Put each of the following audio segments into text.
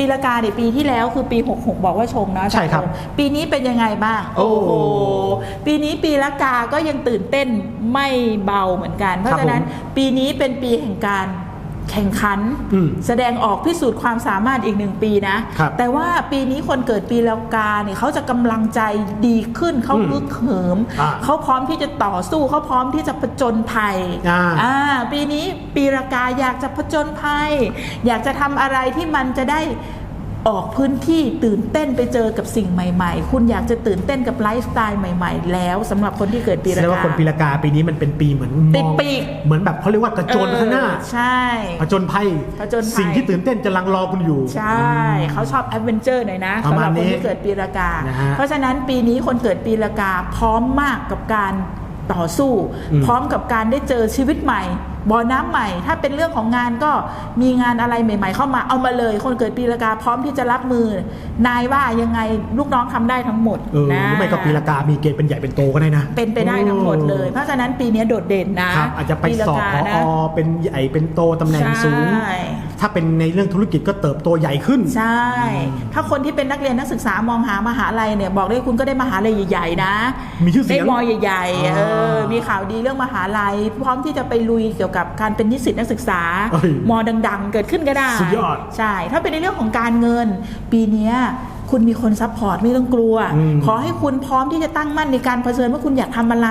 ปีละกาเนี่ยปีที่แล้วคือปี 66 บอกว่าชงเนาะอาจาย์ใช่ครับโอปีนี้เป็นยังไงบ้าง โอ้โห ปีนี้ปีละกาก็ยังตื่นเต้นไม่เบาเหมือนกัน เพราะครับฉะนั้นผมปีนี้เป็นปีแห่งการ แข่งขันอืมแสดงออกพิสูจน์ความสามารถอีกหนึ่งปีนะครับแต่ว่าปีนี้คนเกิดปีละกาเนี่ยเขาจะกำลังใจดีขึ้นเขาอืมฮึกเหิมอ่าเขาพร้อมที่จะต่อสู้เขาพร้อมที่จะผจญภัยอ่าอ่าปีนี้ปีละกาอยากจะผจญภัย อยากจะทำอะไรที่มันจะได้ ออกพื้นที่ตื่นเต้นไปเจอกับสิ่งใหม่ๆ คุณอยากจะตื่นเต้นกับไลฟ์สไตล์ใหม่ ๆ แล้วสำหรับคนที่เกิดปีแสละดงกาว่าคนปีละกาปีนี้มันเป็นปีเหมือนมติดองปีกเหมือนแบบเขาเรียกว่ากระโจนข้างหน้าเออใช่ผจญภัยผจญภัยสิ่งที่ตื่นเต้นจะลังรอคุณอยู่ ใช่ เขาชอบแอดเวนเจอร์หน่อยนะประสำหมาณรับคนนี้ที่เกิดปีละกานะฮะเพราะฉะนั้นปีนี้คนเกิดปีละกาพร้อมมากกับการ ต่อสู้อืมพร้อมกับการได้เจอชีวิตใหม่บ่อน้ำใหม่ ถ้าเป็นเรื่องของงานก็มีงานอะไรใหม่ ๆ เข้ามาเอามาเลย คนเกิดปีละกาพร้อมที่จะรับมือ นายว่ายังไงลูกน้องทำได้ทั้งหมดเออนะหรือไม่ก็ปีละกามีเกณฑ์เป็นใหญ่เป็นโตก็ได้นะ เป็นไปได้ทั้งหมดเลย เพราะฉะนั้นปีนี้โดดเด่นนะครับอาจจะไปปีลสอบกาพอนะเป็นใหญ่เป็นโตตำแหน่งสูงใช่ ถ้าเป็นในเรื่องธุรกิจก็เติบโตใหญ่ขึ้น ใช่ ถ้าคนที่เป็นนักเรียนนักศึกษามองหามหาลัยเนี่ยบอกเลยคุณก็ได้มหาลัยใหญ่ๆนะ มีชื่อเสียง ได้มอใหญ่ๆอ่าเออมีข่าวดีเรื่องมหาลัย พร้อมที่จะไปลุยเกี่ยวกับการเป็นนิสิตนักศึกษาเอ้ยมอดัง ๆ เกิดขึ้นก็ได้ สุดยอด ใช่ ถ้าเป็นในเรื่องของการเงิน ปีเนี้ย คุณมีคนซัพพอร์ตไม่ต้องกลัวอืมขอให้คุณพร้อมที่จะตั้งมั่นในการเผชิญว่าคุณอยากทำอะไร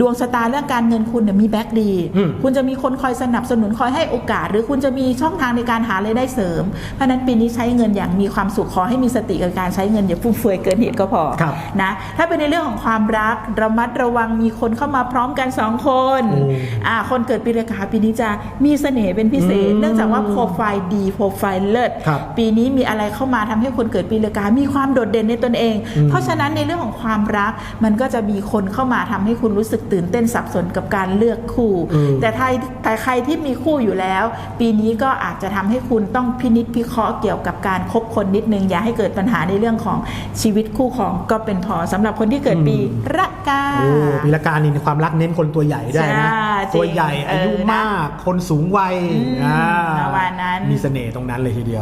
ดวงชะตาเรื่องการเงินคุณเนี่ยมีแบ็กดีอืมคุณจะมีคนคอยสนับสนุนคอยให้โอกาส หรือคุณจะมีช่องทางในการหารายได้เสริม เพราะฉะนั้นปีนี้ใช้เงินอย่างมีความสุขขอให้มีสติกับการใช้เงินอย่าฟุ่มเฟือยเกินเหตุก็พอครับนะถ้าเป็นในเรื่องของความรักระมัดระวังมีคนเข้ามาพร้อมกันสองคนโอ้อ่าคนเกิดปีละกาปีนี้จะมีเสน่ห์เป็นพิเศษอืมเนื่องจากว่าโปรไฟล์ดีโปรไฟล์เลิศครับปีนี้มีอะไรเข้ามาทำให้คนเกิดปีละกามีความโดดเด่นในตนเองอืมเพราะฉะนั้นในเรื่องของความรักมันก็จะมีคนเข้ามาทำให้คุณรู้สึกตื่นเต้นสับสนกับการเลือกคู่อืมแต่ใครแต่ใครที่มีคู่อยู่แล้ว ปีนี้ก็อาจจะทำให้คุณต้องพินิจพิเคราะห์เกี่ยวกับการคบคนนิดนึง อย่าให้เกิดปัญหาในเรื่องของชีวิตคู่ของก็เป็นพอสำหรับคนที่เกิดปีระกาโอ้ปีละกานี่ในความรักเน้นคนตัวใหญ่ได้นะใช่ตัวใหญ่จริงอายุเออนะมาก คนสูงวัยอืมอ่าประมาณนั้นมีเสน่ห์ตรงนั้นเลยทีเดียว